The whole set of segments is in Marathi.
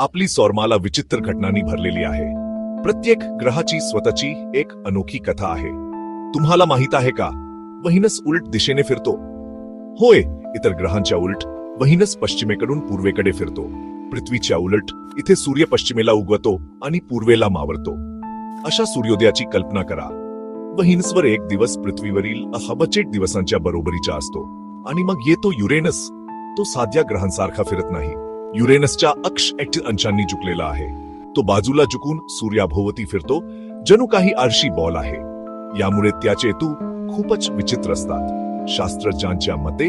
आपली सौरमाला विचित्र घटनांनी भरलेली आहे. प्रत्येक ग्रहाची स्वतःची एक अनोखी कथा आहे. तुम्हाला माहीत आहे का? वहिनस उलट दिशेने फिरतो. होय इतर ग्रहांच्या उलट वहिनस पश्चिमेकडून पूर्वेकडे फिरतो. पृथ्वीच्या उलट इथे सूर्य पश्चिमेला उगवतो आणि पूर्वेला मावरतो. अशा सूर्योदयाची कल्पना करा. वहिनसवर एक दिवस पृथ्वीवरील अहबचेट दिवसांच्या बरोबरीचा असतो. आणि मग येतो युरेनस. तो साध्या ग्रहांसारखा फिरत नाही. युरेनसच्या अक्ष ऍक्टिव्ह अंशांनी झुकलेला आहे. तो बाजूला झुकून सूर्याभोवती फिरतो जणू काही आरशी बॉल आहे. यामुळे त्याचे हेतू खूपच विचित्र असतात. शास्त्रज्ञांच्या मते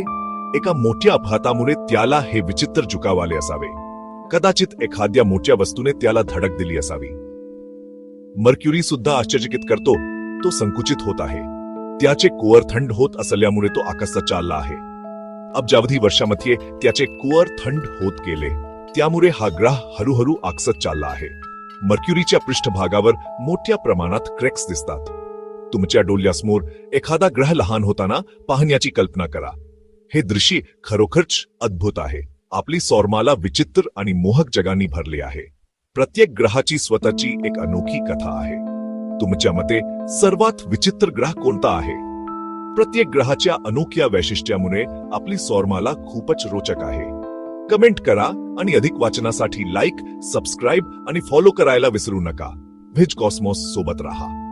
एका मोठ्या अपघातामुळे त्याला हे विचित्र झुकावाले असावे. कदाचित एखाद्या मोठ्या वस्तूने त्याला धडक दिली असावी. मर्क्युरी सुद्धा आश्चर्यचकित करतो तो संकुचित होत आहे. त्याचे कोअर थंड होत असल्यामुळे तो आकाशात चालला आहे. अब्जावधी वर्षामध्ये त्याचे कुवर थंड होत गेले. त्यामुळे हा ग्रह हळूहळू आकसत चालला आहे. मर्क्युरीच्या पृष्ठभागावर मोठ्या प्रमाणात क्रॅक्स दिसतात. तुमच्या डोळ्यासमोर एखादा ग्रह लहान होताना पाहण्याची कल्पना करा. हे दृश्य खरोखरच अद्भुत आहे. आपली सौरमाला विचित्र आणि मोहक जगांनी भरली आहे. प्रत्येक ग्रहाची स्वतःची एक अनोखी कथा आहे. तुमच्या मते सर्वात विचित्र ग्रह कोणता आहे? प्रत्येक ग्रहाच्या अनोख्या वैशिष्ट्यामुळे आपली सौरमाला खूपच रोचक आहे. कमेंट करा आणि अधिक वाचनासाठी लाईक सबस्क्राईब आणि फॉलो करायला विसरू नका. व्हिज कॉस्मॉस सोबत राहा.